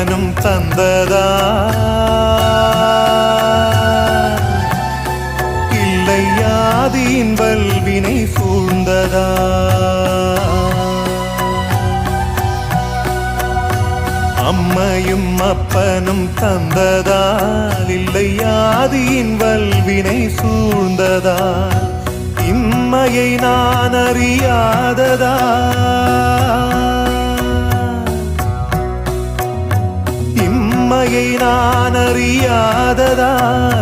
அப்பனும் தந்ததா இல்லை ஆதியின் வல்வினை சூழ்ந்ததா அம்மையும் அப்பனும் தந்ததால் இல்லை ஆதியின் வல்வினை சூழ்ந்ததா இம்மையை நான் அறியாததா அறியாததா?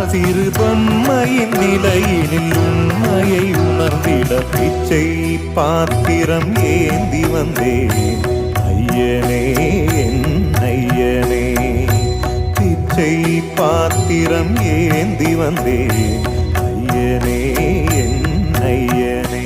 சிறு பொம்மையின் நிலையினில் உண்மையை உணர்ந்திட பிச்சை பாத்திரம் ஏந்தி வந்தேன். ஐயனே என் ஐயனே. பிச்சை பாத்திரம் ஏந்தி வந்தேன். ஐயனே என் ஐயனே.